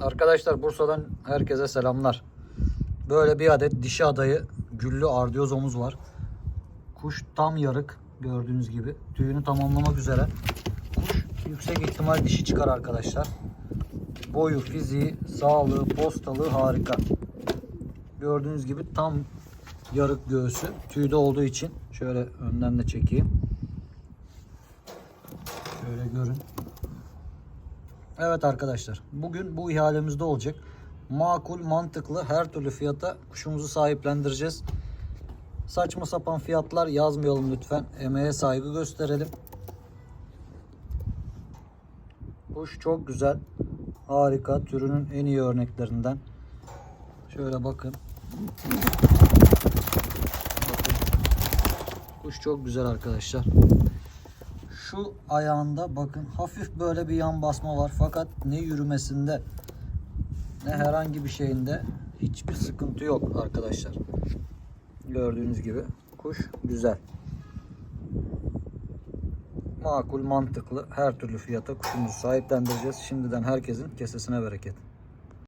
Arkadaşlar Bursa'dan herkese selamlar. Böyle bir adet dişi adayı güllü ardiyozomuz var. Kuş tam yarık gördüğünüz gibi. Tüyünü tamamlamak üzere. Kuş yüksek ihtimal dişi çıkar arkadaşlar. Boyu, fiziği, sağlığı, postalığı harika. Gördüğünüz gibi tam yarık göğsü tüyde olduğu için şöyle önden de çekeyim. Şöyle görün. Evet arkadaşlar bugün bu ihalemizde olacak. Makul, mantıklı her türlü fiyata kuşumuzu sahiplendireceğiz. Saçma sapan fiyatlar yazmayalım lütfen. Emeğe saygı gösterelim. Kuş çok güzel. Harika. Türünün en iyi örneklerinden. Şöyle bakın. Kuş çok güzel arkadaşlar. Şu ayağında bakın hafif böyle bir yan basma var fakat ne yürümesinde ne herhangi bir şeyinde hiçbir sıkıntı yok arkadaşlar. Gördüğünüz gibi kuş güzel. Makul, mantıklı her türlü fiyata kuşumuzu sahiplendireceğiz. Şimdiden herkesin kesesine bereket.